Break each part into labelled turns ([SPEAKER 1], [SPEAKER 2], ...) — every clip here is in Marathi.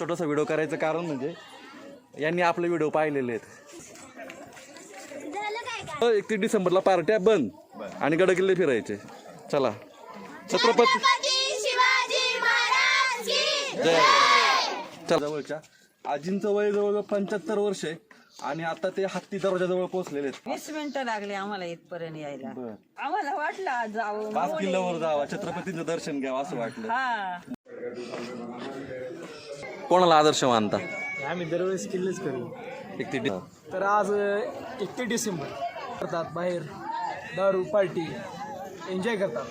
[SPEAKER 1] छोटासा व्हिडिओ करायचं कारण म्हणजे यांनी आपले व्हिडिओ पाहिलेले आहेत. एकतीस डिसेंबरला पार्ट्या बंद. आणि गडकिल्ले फिरायचे. चला. छत्रपती
[SPEAKER 2] छत्रपती शिवाजी महाराज की
[SPEAKER 1] जय! चला. जवळच्या आजींचं वय जवळजवळ पंच्याहत्तर वर्ष आहे. आणि आता ते हत्ती दरवाजाजवळ पोहोचलेले आहेत.
[SPEAKER 3] वीस मिनिटं लागले आम्हाला इथपर्यंत यायला.
[SPEAKER 1] बर.
[SPEAKER 3] आम्हाला वाटलं आज जावं.
[SPEAKER 1] पाच किल्ल्यावर जावा छत्रपतींचं दर्शन घ्यावं असं वाटलं.
[SPEAKER 3] हा.
[SPEAKER 1] कोणाला आदर्श मानता?
[SPEAKER 4] आम्ही दरवेळेस किल्लेच करू.
[SPEAKER 1] एकतीस डि-
[SPEAKER 4] तर आज एकतीस डिसेंबर करतात बाहेर दारू पार्टी एन्जॉय करतात.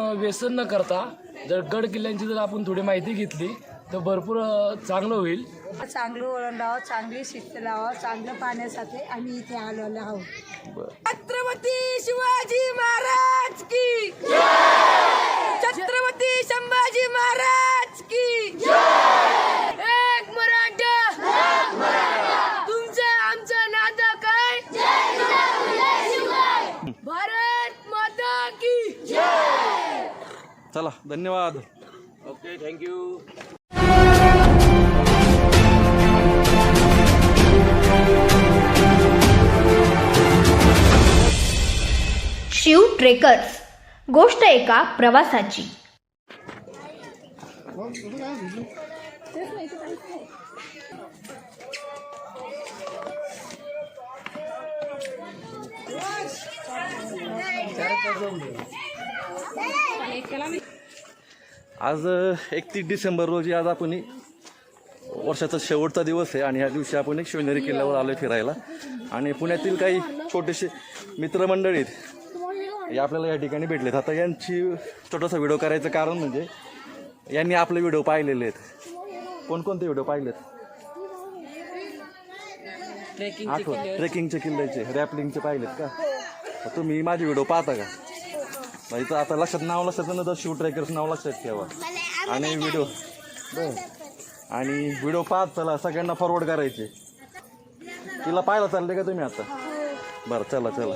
[SPEAKER 4] अ, व्यसन न करता जर गड किल्ल्यांची जर आपण थोडी माहिती घेतली तर भरपूर अ, चांगलं होईल.
[SPEAKER 5] चांगलं वळण लावा चांगली शिस्त लावा चांगलं पाण्यासाठी आम्ही इथे आलेलो आहोत.
[SPEAKER 3] छत्रपती शिवाजी महाराज की छत्रपती संभाजी महाराज की एक मराठा! तुमचं आमचं नातं काय? भारत माता की
[SPEAKER 1] चला धन्यवाद.
[SPEAKER 6] शिव ट्रेकर्स. गोष्ट एका प्रवासाची.
[SPEAKER 1] आज एकतीस डिसेंबर रोजी आज आपण वर्षाचा शेवटचा दिवस आहे आणि ह्या दिवशी आपण एक शिवनेरी किल्ल्यावर आलो फिरायला. आणि पुण्यातील काही छोटेसे मित्रमंडळी हे आपल्याला या ठिकाणी भेटलेत. आता यांची छोटासा व्हिडिओ करायचं कारण म्हणजे यांनी आपले व्हिडिओ पाहिलेले आहेत. कोणकोणते व्हिडिओ पाहिलेत? आठवण. ट्रेकिंगचे किल्ल्याचे रॅपलिंगचे पाहिलेत का? तुम्ही माझे व्हिडिओ पाहता का? नाही तर आता लक्षात नाव लक्षात न तर शिव ट्रॅकर्स नाव लक्षात ठेवा. आणि व्हिडिओ बर. आणि व्हिडिओ पाहत चला सगळ्यांना फॉरवर्ड करायचे. तिला पाहायला चालले का तुम्ही आता? बरं चला चला.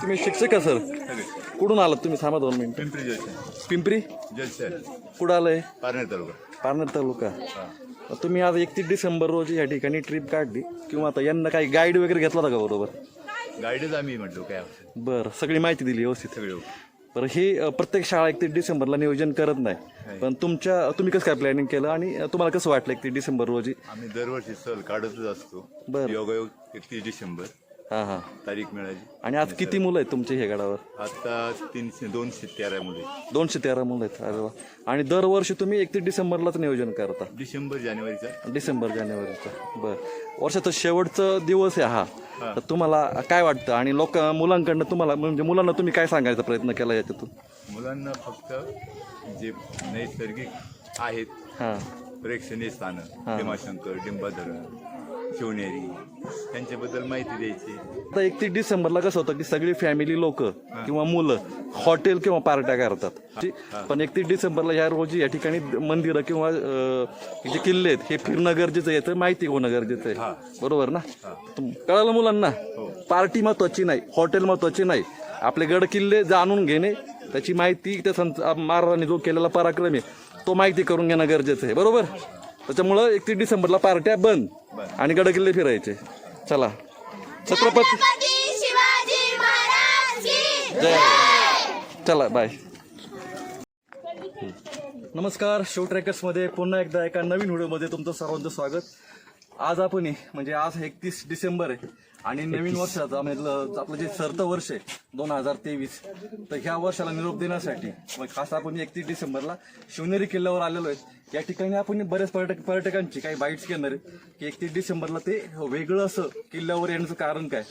[SPEAKER 1] तुम्ही शिक्षक का सर? कुठून आलात तुम्ही? थांबा दोन मिनिट.
[SPEAKER 7] पिंपरी जलसे
[SPEAKER 1] पिंपरी?
[SPEAKER 7] जलसे
[SPEAKER 1] कुठं आलंय?
[SPEAKER 7] पारनेर तालुका.
[SPEAKER 1] पारनेर तालुका. तुम्ही आज एकतीस डिसेंबर रोजी या ठिकाणी ट्रिप काढली. किंवा आता यांना काही गाईड वगैरे घेतला होता का बरोबर?
[SPEAKER 7] गाईडच आम्ही म्हटलो काय आवश्यक
[SPEAKER 1] बरं सगळी माहिती दिली व्यवस्थित.
[SPEAKER 7] सगळे
[SPEAKER 1] बरं ही अ, प्रत्येक शाळा एकतीस डिसेंबरला नियोजन करत नाही. पण तुमच्या तुम्ही कसं काय प्लॅनिंग केलं आणि अ, तुम्हाला कसं वाटलं एकतीस डिसेंबर रोजी?
[SPEAKER 7] आम्ही दरवर्षी सहल काढतच असतो.
[SPEAKER 1] बरं.
[SPEAKER 7] योगायोग एकतीस डिसेंबर.
[SPEAKER 1] हां हां.
[SPEAKER 7] तारीख मिळाली.
[SPEAKER 1] आणि आज किती मुलं आहेत तुमचे हे गडावर?
[SPEAKER 7] आता तीनशे दोनशे तेरा मुले
[SPEAKER 1] दोनशे तेरा मुलं आहेत. अरे वा. आणि दरवर्षी तुम्ही एकतीस डिसेंबरलाच नियोजन करता?
[SPEAKER 7] डिसेंबर जानेवारीचा.
[SPEAKER 1] डिसेंबर जानेवारीचा. बरं. वर्षाचा शेवटचा दिवस आहे हा. तर तुम्हाला काय वाटतं? आणि लोक मुलांकडनं तुम्हाला म्हणजे मुलांना तुम्ही काय सांगायचा प्रयत्न केला याच्यातून?
[SPEAKER 7] मुलांना फक्त जे नैसर्गिक आहेत
[SPEAKER 1] हां.
[SPEAKER 7] प्रेक्षणीय स्थानं भीमाशंकर डिंबाधरण शिवनेरी त्यांच्याबद्दल माहिती द्यायची.
[SPEAKER 1] आता एकतीस डिसेंबरला कसं होतं की सगळी फॅमिली लोक किंवा मुलं हॉटेल किंवा पार्ट्या करतात. पण एकतीस डिसेंबरला ह्या रोजी या ठिकाणी मंदिरं किंवा अं, जे किल्ले आहेत हे फिरणं गरजेचं आहे याचं माहिती होणं गरजेचं आहे. बरोबर ना? तुम- कळालं मुलांना? पार्टी महत्वाची नाही हॉटेल महत्वाची नाही. आपले गड किल्ले जाणून घेणे त्याची माहिती त्या संत महाराजांनी जो केलेला पराक्रम आहे. तो माहिती करून घेणं गरजेचं आहे. बरोबर? त्याच्यामुळं एकतीस डिसेंबरला पार्ट्या बंद आणि गड किल्ले फिरायचे. चला. छत्रपती
[SPEAKER 2] छत्रपती शिवाजी महाराज की
[SPEAKER 1] जय. चला बाय नमस्कार शो ट्रॅकर्समध्ये पुन्हा एकदा एका नवीन व्हिडिओमध्ये तुमचं सर्वांचं स्वागत. आज आपण म्हणजे आज एकतीस डिसेंबर आहे. आणि नवीन वर्षाचं म्हणजे आपलं जे सरतं वर्ष आहे दोन हजार तेवीस तर ह्या वर्षाला निरोप देण्यासाठी मग खास आपण एकतीस डिसेंबरला शिवनेरी किल्ल्यावर आलेलो आहे. या ठिकाणी आपण बऱ्याच पर्यटक पर्यटकांची काही बाईट्स घेणार आहे की एकतीस डिसेंबरला ते वेगळं असं किल्ल्यावर येण्याचं कारण काय?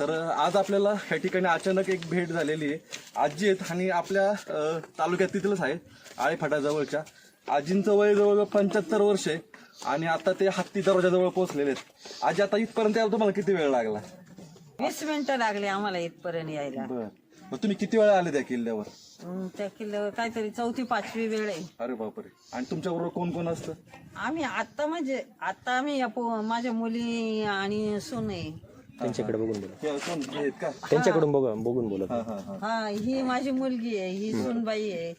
[SPEAKER 1] तर आज आपल्याला ह्या ठिकाणी अचानक एक भेट झालेली आहे. आजी आहेत आणि आपल्या तालुक्यात तिथलंच आहे आळेफाटाजवळच्या. आजींचं वय जवळजवळ पंच्याहत्तर वर्ष आहे. आणि आता ते हत्ती दरवाजाजवळ पोहोचलेले आहेत. आजी आता इथपर्यंत यायला तुम्हाला किती वेळ लागला?
[SPEAKER 3] वीस मिनिटं लागले आम्हाला इथपर्यंत यायला.
[SPEAKER 1] बर. मग तुम्ही किती वेळा आले त्या किल्ल्यावर?
[SPEAKER 8] अं, त्या किल्ल्यावर काहीतरी चौथी पाचवी वेळ आहे.
[SPEAKER 1] अरे बापरे. आणि तुमच्या बरोबर कोण कोण असतं?
[SPEAKER 8] आम्ही आता म्हणजे आता आम्ही या पो- माझ्या मुली आणि सून आहे.
[SPEAKER 9] त्यांच्याकडे बघून बोला.
[SPEAKER 1] हे कोण? हे आहेत का?
[SPEAKER 9] त्यांच्याकडून बघा बघून बोला.
[SPEAKER 1] हा हा हा.
[SPEAKER 8] हा ही माझी मुलगी आहे ही सूनबाई आहे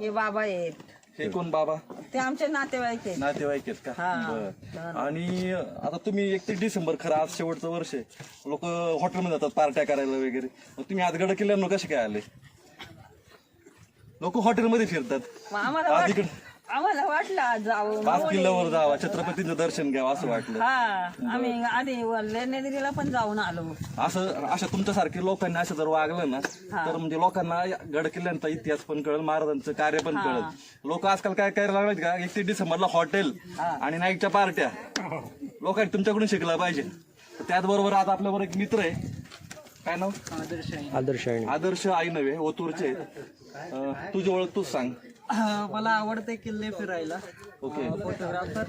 [SPEAKER 8] हे बाबा आहेत.
[SPEAKER 1] हे कोण बाबा?
[SPEAKER 8] ते आमचे नातेवाईक आहेत.
[SPEAKER 1] नातेवाईक आहेत का?
[SPEAKER 8] हा.
[SPEAKER 1] बरं. आणि आता तुम्ही एकतीस डिसेंबर खरं आज शेवटचं वर्ष आहे. लोक हॉटेलमध्ये जातात पार्ट्या करायला वगैरे. मग तुम्ही आज गड किल्ल्यावर कसे काय आले? लोक हॉटेलमध्ये फिरतात.
[SPEAKER 8] मग आम्हाला
[SPEAKER 1] आज
[SPEAKER 8] वाट-
[SPEAKER 1] इकडे
[SPEAKER 8] आम्हाला वाटलं आज जावं
[SPEAKER 1] पाच किल्ल्यावर जावा छत्रपतींचं दर्शन घ्यावं असं वाटलं.
[SPEAKER 8] हा आम्ही आधी लेण्याद्रीला पण जाऊन आलो.
[SPEAKER 1] असं अशा तुमच्यासारखे लोकांनी असं जर वागलं ना तर म्हणजे लोकांना गड किल्ल्यांचा इतिहास पण कळेल महाराजांचं कार्य पण कळेल. लोक आजकाल काय करायला लागलेत का? एकतीस डिसेंबरला हॉटेल आणि नाईटच्या पार्ट्या. लोकांनी तुमच्याकडून शिकला पाहिजे. त्याचबरोबर आता आपल्याबरोबर एक मित्र आहे. काय नाव?
[SPEAKER 9] आदर्श आहे.
[SPEAKER 1] आदर्श आई नव्हे ओतूरचे तुझी ओळख तूच सांग.
[SPEAKER 10] मला आवडते किल्ले फिरायला.
[SPEAKER 1] ओके.
[SPEAKER 10] फोटोग्राफर.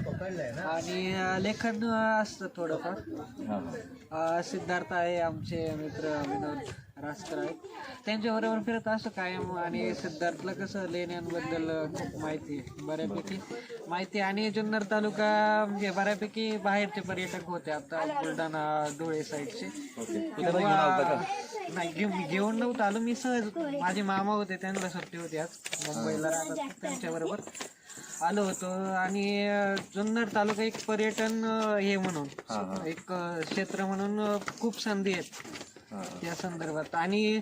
[SPEAKER 10] आणि लेखन असतं थोडंफार. अ, सिद्धार्थ आहे आमचे मित्र विनोद रासकर आहेत. त्यांच्याबरोबर फिरत असतो कायम आणि सिद्धार्थला कसं लेण्यांबद्दल खूप माहिती आहे बऱ्यापैकी माहिती आहे. आणि जुन्नर तालुका म्हणजे बऱ्यापैकी बाहेरचे पर्यटक होते आता बुलढाणा धुळे साईडचे. किंवा नाही घेऊन घेऊन नव्हतं आलो. मी सहज माझे मामा होते त्यांना सुट्टी होती आज. मुंबईला राहतात त्यांच्याबरोबर आलो होतो. आणि जुन्नर तालुका एक पर्यटन हे म्हणून एक क्षेत्र म्हणून खूप संधी आहेत. त्या संदर्भात. आणि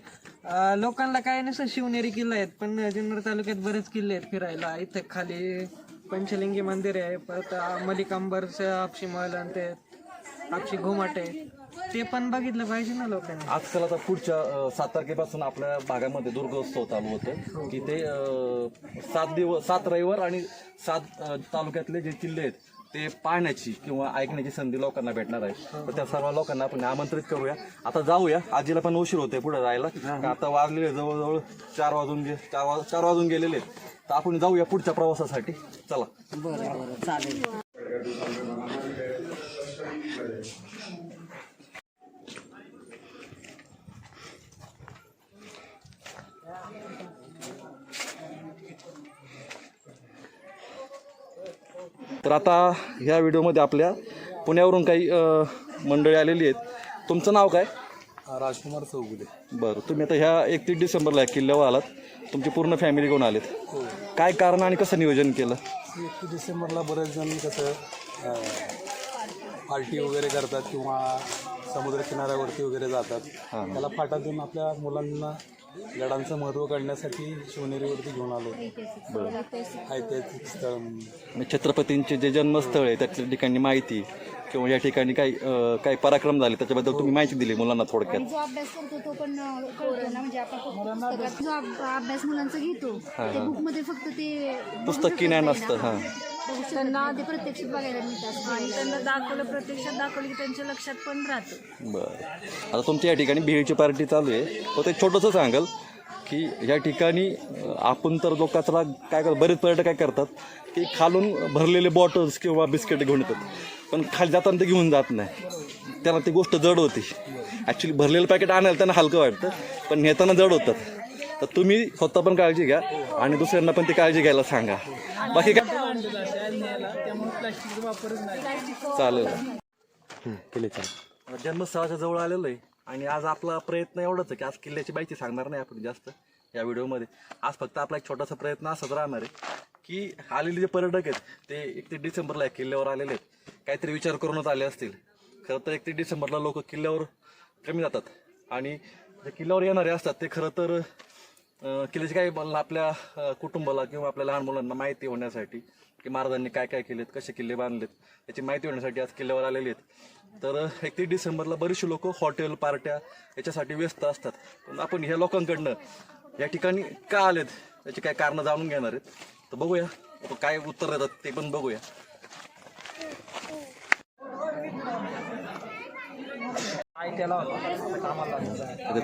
[SPEAKER 10] लोकांना काय नसतं शिवनेरी किल्ला आहेत पण जुन्नर तालुक्यात बरेच किल्ले आहेत फिरायला. इथे खाली पंचलिंगी मंदिर आहे परत मलिकांबरचं हापशी महल आणि ते हापशी घुमाट. आहे ते पण बघितलं पाहिजे ना लोकांनी.
[SPEAKER 1] आजकाल आता पुढच्या अं, सात तारखेपासून आपल्या भागामध्ये दुर्गोत्सव चालू होतं की ते अं, सात दिवस सात रविवार आणि सात अं, तालुक्यातले जे किल्ले आहेत ते पाहण्याची किंवा ऐकण्याची संधी लोकांना भेटणार आहे. तर त्या सर्व लोकांना आपण आमंत्रित करूया. आता जाऊया. आजीला पण उशीर होते पुढे जायला. आता वाजलेले जवळजवळ चार वाजून गे चार वाज चार वाजून गेलेले आहेत. तर आपण जाऊया पुढच्या प्रवासासाठी. चला.
[SPEAKER 8] बरं बरं चालेल.
[SPEAKER 1] तर आता ह्या व्हिडिओमध्ये आपल्या पुण्यावरून काही मंडळी आलेली आहेत. तुमचं नाव काय?
[SPEAKER 9] राजकुमार चौगुले.
[SPEAKER 1] बरं तुम्ही आता ह्या एकतीस डिसेंबरला या किल्ल्यावर आलात. तुमची पूर्ण फॅमिली घेऊन आलेत. काय कारण आणि कसं नियोजन केलं?
[SPEAKER 9] एकतीस डिसेंबरला बरेच जण कसं पार्टी वगैरे करतात किंवा समुद्र किनाऱ्यावरती वगैरे जातात. त्याला फाटा देऊन आपल्या मुलांना गडांचं महत्त्व काढण्यासाठी शिवनेरीवरती घेऊन आलो. ऐतिहासिक स्थळ म्हणून.
[SPEAKER 1] आणि छत्रपतींचे जे जन्मस्थळ आहे त्याच्या ठिकाणी माहिती किंवा या ठिकाणी काही अ, काही पराक्रम झाले त्याच्याबद्दल तुम्ही माहिती दिली मुलांना थोडक्यात.
[SPEAKER 11] जो अभ्यास करतो तो पण अं, कळतो ना म्हणजे आपण फक्त पुस्तकात जो अभ- अभ्यास मुलांचा घेतो ते बुकमध्ये फक्त ते
[SPEAKER 1] पुस्तकी ज्ञान असतं हां.
[SPEAKER 11] त्यांना ते प्रत्यक्षात बघायला मिळतात आणि त्यांना दाखवलं प्रत्यक्षात दाखवलं की त्यांच्या लक्षात पण राहतं.
[SPEAKER 1] बरं. आता तुमच्या या ठिकाणी बिहेची पार्टी चालू आहे. तर ते छोटंसं सांगाल की या ठिकाणी आपण तर जो कचरा काय करतो बरेच पर्यटक काय करतात की खालून भरलेले बॉटल्स किंवा बिस्किट घेऊन येतात. पण खाली जाताना ते घेऊन जात नाही. त्याला ती गोष्ट जड होती. ॲक्च्युली भरलेलं पॅकेट आणायला त्यांना हलकं वाटतं पण नेताना जड होतात. तर तुम्ही स्वतः पण काळजी घ्या आणि दुसऱ्यांना पण ती काळजी घ्यायला सांगा. बाकी काय? चालेल.
[SPEAKER 9] केले चालेल.
[SPEAKER 1] जन्मस्थळाच्या जवळ आलेलो आहे आणि आज आपला प्रयत्न एवढाच आहे की आज किल्ल्याची माहिती सांगणार नाही आपण जास्त या व्हिडिओमध्ये. आज फक्त आपला एक छोटासा प्रयत्न असाच राहणार आहे की आलेले जे पर्यटक आहेत ते एकतीस डिसेंबरला या किल्ल्यावर आलेले आहेत. काहीतरी विचार करूनच आले असतील. खरं तर एकतीस डिसेंबरला लोक किल्ल्यावर कमी जातात. आणि जे किल्ल्यावर येणारे असतात ते खरं तर अं, किल्ल्याची काही आपल्या कुटुंबाला किंवा आपल्या लहान मुलांना माहिती होण्यासाठी की महाराजांनी काय काय केलेत कसे किल्ले बांधलेत याची माहिती होण्यासाठी आज किल्ल्यावर आलेले आहेत. तर एकतीस डिसेंबरला बरीचशी लोक हॉटेल पार्ट्या याच्यासाठी व्यस्त असतात. पण आपण ह्या लोकांकडनं या ठिकाणी का आलेत याची काय कारणं जाणून घेणार आहेत. तर बघूया काय उत्तर देतात ते पण बघूया.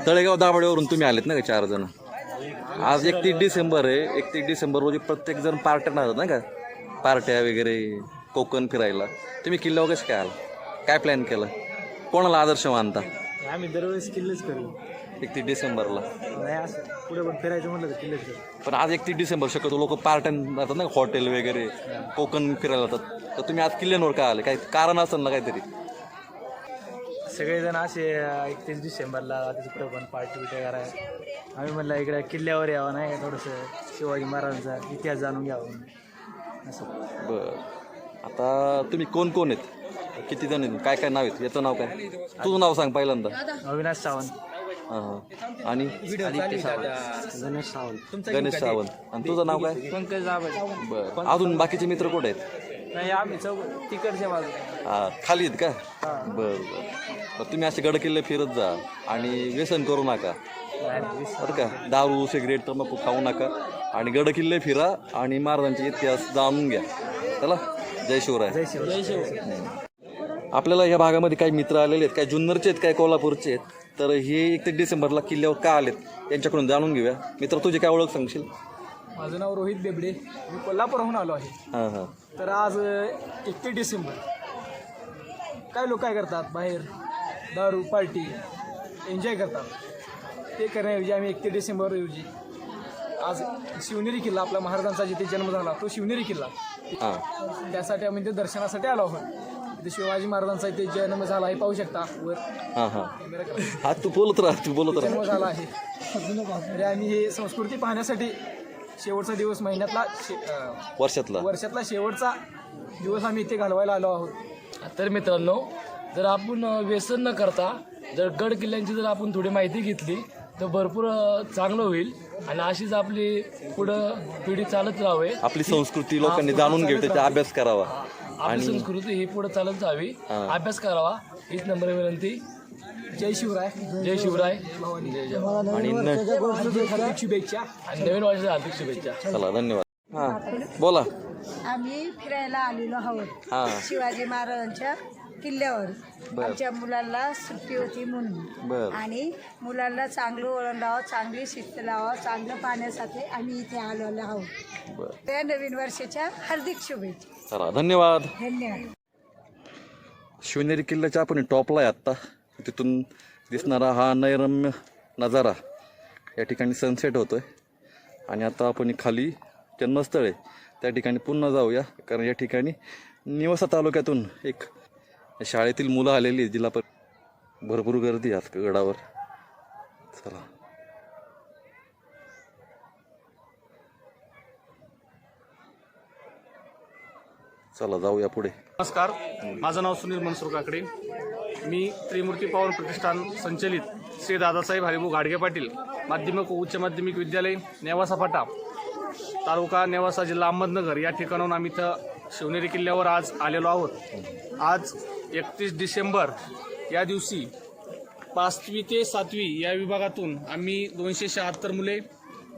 [SPEAKER 1] तळेगाव दाभाडेवरून तुम्ही आलेत ना का चार जण? आज एकतीस डिसेंबर आहे. एकतीस डिसेंबर रोजी प्रत्येक जण पार्ट्या राहतात ना का? पार्ट्या वगैरे कोकण फिरायला. तुम्ही किल्ल्यावर कसं काय आला? काय प्लॅन केलं? कोणाला आदर्श मानता?
[SPEAKER 4] आम्ही दरवेळेस किल्लेच करू.
[SPEAKER 1] एकतीस डिसेंबरला.
[SPEAKER 10] नाही असं पुढे पण फिरायचं म्हटलं तर किल्ल्याचं
[SPEAKER 1] पण आज एकतीस डिसेंबर शक्यतो लोक पार्ट्यान जातात ना हॉटेल वगैरे कोकण फिरायला जातात. तर तुम्ही आज किल्ल्यांवर काय आले? काही कारण असेल ना काहीतरी?
[SPEAKER 10] सगळेजण असे एकतीस डिसेंबरला तिकडे पण पार्टी बिटी करायला. आम्ही म्हणलं इकडे किल्ल्यावर यावं नाही का? थोडंसं शिवाजी महाराजांचा इतिहास जाणून घ्यावं म्हणून. असं.
[SPEAKER 1] बर. आता तुम्ही कोण कोण आहेत? किती जण आहेत? काय काय नाव आहेत? याचं नाव काय? तुझं नाव सांग पहिल्यांदा.
[SPEAKER 10] अविनाश सावंत.
[SPEAKER 1] हां हां. आणि?
[SPEAKER 10] गणेश सावंत.
[SPEAKER 1] गणेश सावंत. आणि तुझं नाव काय?
[SPEAKER 10] पंकज जाबड
[SPEAKER 1] बरं. अजून बाकीचे मित्र कुठे आहेत?
[SPEAKER 10] नाही आम्ही चौक तिकडच्या बाजू
[SPEAKER 1] हा खाली आहेत का? बरं बरं. तर तुम्ही असे गडकिल्ले फिरत जा आणि व्यसन करू नका. बरं का? दारू सिगरेट तंबाखू खाऊ नका. आणि गडकिल्ले फिरा आणि महाराजांचे इतिहास जाणून घ्या. चला जय शिवराय.
[SPEAKER 10] जय
[SPEAKER 1] आपल्याला या भागामध्ये काही मित्र आलेले आहेत काही जुन्नरचे आहेत काही कोल्हापूरचे आहेत. तर हे एक ते डिसेंबरला किल्ल्यावर का आलेत त्यांच्याकडून जाणून घेऊया. मित्र तुझी काय ओळख सांगशील?
[SPEAKER 4] माझं नाव रोहित बेबडे. मी कोल्हापूरहून आलो आहे.
[SPEAKER 1] हां हां.
[SPEAKER 4] तर आज एकतीस डिसेंबर. काय लोक काय करतात बाहेर? दारू पार्टी एन्जॉय करतात. ते करण्याऐवजी आम्ही एकतीस डिसेंबर रोजी आज शिवनेरी किल्ला आपला महाराजांचा जिथे जन्म झाला तो शिवनेरी किल्ला.
[SPEAKER 1] हां.
[SPEAKER 4] त्यासाठी आम्ही ते दर्शनासाठी आलो आहोत. तिथे शिवाजी महाराजांचा इथे जन्म झाला आहे पाहू शकता. वर
[SPEAKER 1] हां हां. हा तू बोलत राहा तू बोलत
[SPEAKER 4] जन्म
[SPEAKER 1] राहा
[SPEAKER 4] झाला आहे. तरी आम्ही हे संस्कृती पाहण्यासाठी शेवटचा दिवस महिन्यातला शे- अं,
[SPEAKER 1] वर्षातला.
[SPEAKER 4] वर्षातला शेवटचा दिवस आम्ही इथे घालवायला आलो आहोत. तर मित्रांनो जर आपण व्यसन न करता जर गड किल्ल्यांची जर आपण थोडी माहिती घेतली तर भरपूर चांगलं होईल. आणि अशीच आपली पुढं पिढी चालत राहावे.
[SPEAKER 1] आपली संस्कृती लोकांनी जाणून घ्यावी त्याचा अभ्यास करावा.
[SPEAKER 4] आपली संस्कृती ही पुढे चालत जावी. अभ्यास करावा. हीच नंबर विनंती. जय शिवराय. जय शिवराय.
[SPEAKER 1] आणि
[SPEAKER 4] हार्दिक शुभेच्छा. आणि नवीन वर्षाच्या हार्दिक शुभेच्छा.
[SPEAKER 1] चला धन्यवाद. हां बोला.
[SPEAKER 5] आम्ही फिरायला आलेलो आहोत.
[SPEAKER 1] हां.
[SPEAKER 5] शिवाजी महाराजांच्या किल्ल्यावर आमच्या मुलांना सुट्टी होती म्हणून. आणि मुलांना चांगलं वळण लावावं चांगली शिस्त लावावं चांगलं पाहण्यासाठी आम्ही इथे आलेलो आहोत. त्या नवीन वर्षाच्या हार्दिक शुभेच्छा.
[SPEAKER 1] चला धन्यवाद.
[SPEAKER 5] धन्यवाद.
[SPEAKER 1] शिवनेरी किल्ल्याच्या आपण टॉपला आहे आत्ता. तिथून दिसणारा हा नैरम्य नजारा या ठिकाणी सनसेट होतो आहे आणि आता आपण खाली जन्मस्थळ आहे. त्या ठिकाणी पुन्हा जाऊया कारण या ठिकाणी निवासा तालुक्यातून एक शाळेतील मुलं आलेली आहेत जिला पर भरपूर गर्दी आहे आज गडावर. चला. चला जाऊया पुढे.
[SPEAKER 12] नमस्कार. माझं नाव सुनील मनसूर काकडे. मी त्रिमूर्ती पवार प्रतिष्ठान संचलित श्री दादासाहेब हरिभाऊ गाडगे पाटील माध्यमिक उच्च माध्यमिक विद्यालय नेवासा फाटा तालुका नेवासा जिल्हा अहमदनगर या ठिकाणाहून आम्ही इथं शिवनेरी किल्ल्यावर आज आलेलो आहोत. आज एकतीस डिसेंबर या दिवशी पाचवी ते सातवी या विभागातून आम्ही दोनशे शहात्तर मुले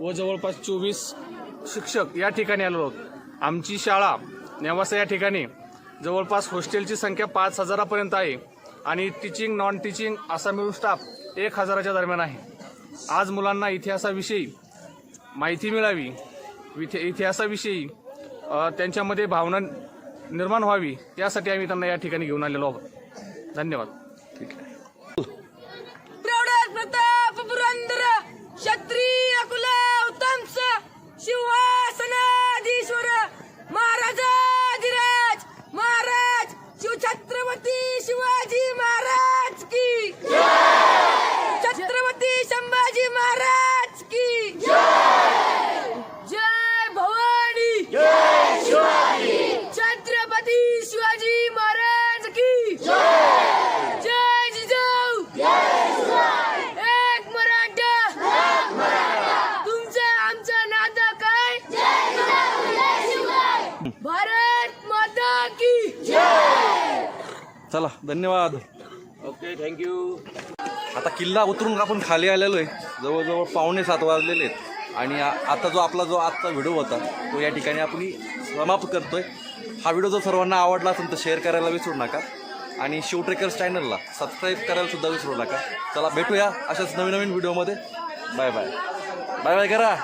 [SPEAKER 12] व जवळपास चोवीस शिक्षक या ठिकाणी आलो आहोत. आमची शाळा नेवासा या ठिकाणी जवळपास हॉस्टेलची संख्या पाच हजारापर्यंत आहे आणि टीचिंग नॉन टीचिंग असा मिळून स्टाफ एक हजाराच्या दरम्यान आहे. आज मुलांना इतिहासाविषयी माहिती मिळावी इति इतिहासाविषयी त्यांच्यामध्ये भावना निर्माण व्हावी यासाठी आम्ही त्यांना या ठिकाणी घेऊन आलेलो आहोत. धन्यवाद
[SPEAKER 3] प्रौढ प्रताप पुरंदर क्षत्रिय कुला उत्तंस सिंहासनाधीश्वर महाराजाधिराज महाराज शिवछत्रपती शिवाजी महाराज की छत्रपती संभाजी महाराज की जय भवानी छत्रपती शिवाजी महाराज की जय जिजाऊ एक मराठा तुमचं आमचं नातं काय भारत माता की
[SPEAKER 1] चला धन्यवाद.
[SPEAKER 12] ओके थँक्यू
[SPEAKER 1] आता किल्ला उतरून आपण खाली आलेलो आहे. जवळजवळ पावणे सात वाजलेले आहेत. आणि आता जो आपला जो आजचा व्हिडिओ होता तो या ठिकाणी आपण समाप्त करतोय. हा व्हिडिओ जर सर्वांना आवडला असेल तर शेअर करायला विसरू नका. आणि शिव ट्रेकर्स चॅनलला सबस्क्राईब करायला सुद्धा विसरू नका. चला भेटूया अशाच नवीन नवीन व्हिडिओमध्ये. बाय बाय बाय बाय करा.